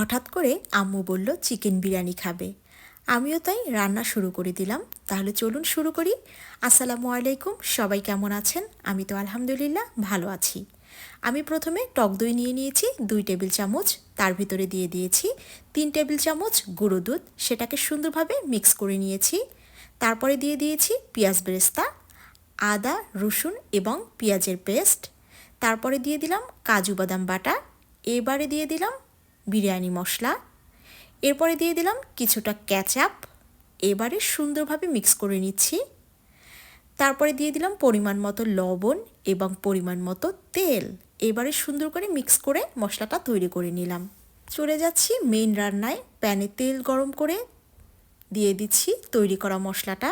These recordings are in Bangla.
হঠাৎ করে আম্মু বলল, চিকেন বিরিয়ানি খাবে। আমিও তাই রান্না শুরু করে দিলাম। তাহলে চলুন শুরু করি। আসসালামু আলাইকুম, সবাই কেমন আছেন? আমি তো আলহামদুলিল্লাহ ভালো আছি। আমি প্রথমে টক দই নিয়ে নিয়েছি, দুই টেবিল চামচ, তার ভিতরে দিয়ে দিয়েছি তিন টেবিল চামচ গুঁড়ো দুধ, সেটাকে সুন্দরভাবে মিক্স করে নিয়েছি। তারপরে দিয়ে দিয়েছি পেঁয়াজ বেরেস্তা, আদা, রসুন এবং পেঁয়াজের পেস্ট। তারপরে দিয়ে দিলাম কাজু বাদাম বাটা। এবারে দিয়ে দিলাম বিরিয়ানি মশলা। এরপরে দিয়ে দিলাম কিছুটা ক্যাচআপ এবারে সুন্দরভাবে মিক্স করে নিচ্ছি। তারপরে দিয়ে দিলাম পরিমাণ মতো লবণ এবং পরিমাণ মতো তেল। এবারে সুন্দর করে মিক্স করে মশলাটা তৈরি করে নিলাম। চলে যাচ্ছি মেইন রান্নায়। প্যানে তেল গরম করে দিয়ে দিচ্ছি তৈরি করা মশলাটা।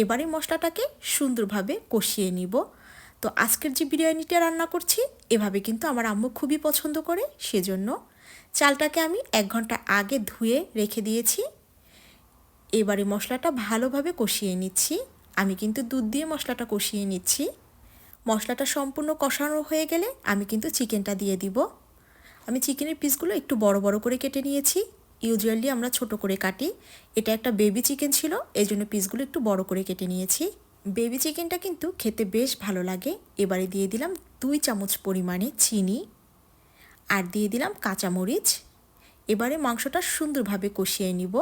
এবারে মশলাটাকে সুন্দরভাবে কষিয়ে নিব। তো আজকের যে বিরিয়ানিটা রান্না করছি, এভাবে কিন্তু আমার আম্মু খুবই পছন্দ করে, সেজন্য চালটাকে আমি এক ঘণ্টা আগে ধুয়ে রেখে দিয়েছি। এবারে মশলাটা ভালোভাবে কষিয়ে নিচ্ছি। আমি কিন্তু দুধ দিয়ে মশলাটা কষিয়ে নিচ্ছি। মশলাটা সম্পূর্ণ কষানো হয়ে গেলে আমি কিন্তু চিকেনটা দিয়ে দিব। আমি চিকেনের পিসগুলো একটু বড় বড় করে কেটে নিয়েছি। ইউজুয়ালি আমরা ছোট করে কাটি। এটা একটা বেবি চিকেন ছিল এই জন্য পিসগুলো একটু বড় করে কেটে নিয়েছি। বেবি চিকেনটা কিন্তু খেতে বেশ ভালো লাগে। এবারে দিয়ে দিলাম দুই চামচ পরিমাণে চিনি। আর দিয়ে দিলাম কাঁচামরিচ। এবারে মাংসটা সুন্দরভাবে কষিয়ে নিব।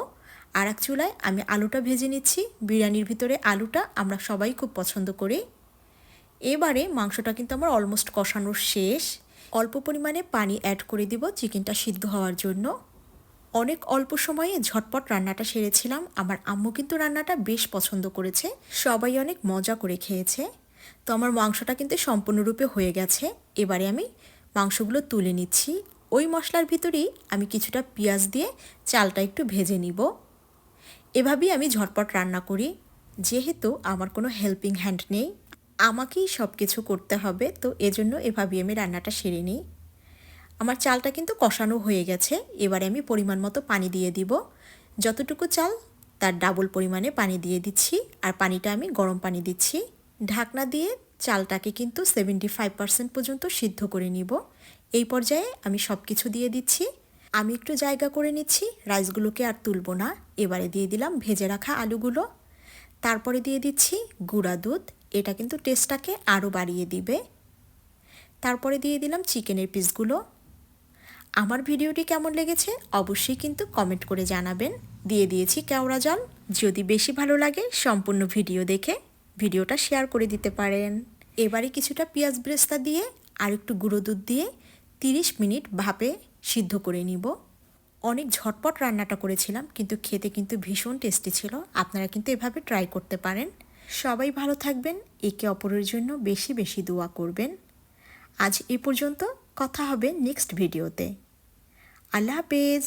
আর এক চুলায় আমি আলুটা ভেজে নিচ্ছি। বিরিয়ানির ভিতরে আলুটা আমরা সবাই খুব পছন্দ করি। এবারে মাংসটা কিন্তু আমার অলমোস্ট কষানোর শেষ। অল্প পরিমাণে পানি অ্যাড করে দিব চিকেনটা সিদ্ধ হওয়ার জন্য। অনেক অল্প সময়ে ঝটপট রান্নাটা সেরেছিলাম। আমার আম্মু কিন্তু রান্নাটা বেশ পছন্দ করেছে। সবাই অনেক মজা করে খেয়েছে। তো আমার মাংসটা কিন্তু সম্পূর্ণরূপে হয়ে গেছে। এবারে আমি মাংসগুলো তুলে নিচ্ছি। ওই মশলার ভিতরেই আমি কিছুটা পেঁয়াজ দিয়ে চালটা একটু ভেজে নিব। এভাবেই আমি ঝটপট রান্না করি। যেহেতু আমার কোনো হেল্পিং হ্যান্ড নেই, আমাকেই সব কিছু করতে হবে, তো এজন্য এভাবেই আমি রান্নাটা সেরে নিই। আমার চালটা কিন্তু কষানো হয়ে গেছে, এবারে আমি পরিমাণ মতো পানি দিয়ে দিব। যতটুকু চাল, তার ডাবল পরিমাণে পানি দিয়ে দিচ্ছি, আর পানিটা আমি গরম পানি দিচ্ছি। ঢাকনা দিয়ে চালটাকে কিন্তু সেভেন্টি ফাইভ পার্সেন্ট পর্যন্ত সিদ্ধ করে নিব। এই পর্যায়ে আমি সব কিছু দিয়ে দিচ্ছি। আমি একটু জায়গা করে নিচ্ছি, রাইসগুলোকে আর তুলব না। এবারে দিয়ে দিলাম ভেজে রাখা আলুগুলো। তারপরে দিয়ে দিচ্ছি গুঁড়া দুধ। এটা কিন্তু টেস্টটাকে আরও বাড়িয়ে দিবে। তারপরে দিয়ে দিলাম চিকেনের পিসগুলো। আমার ভিডিওটি কেমন লেগেছে অবশ্যই কিন্তু কমেন্ট করে জানাবেন। দিয়ে দিয়েছি কেওড়া জল। যদি বেশি ভালো লাগে সম্পূর্ণ ভিডিও দেখে ভিডিওটা শেয়ার করে দিতে পারেন। এবারে কিছুটা পেঁয়াজ ব্রেস্তা দিয়ে আর একটু গুঁড়ো দুধ দিয়ে তিরিশ মিনিট ভাপে সিদ্ধ করে নিব। অনেক ঝটপট রান্নাটা করেছিলাম, কিন্তু খেতে কিন্তু ভীষণ টেস্টি ছিল। আপনারা কিন্তু এভাবে ট্রাই করতে পারেন। সবাই ভালো থাকবেন, একে অপরের জন্য বেশি বেশি দোয়া করবেন। আজ এ পর্যন্ত, কথা হবে নেক্সট ভিডিওতে। আল্লাহ হাফেজ।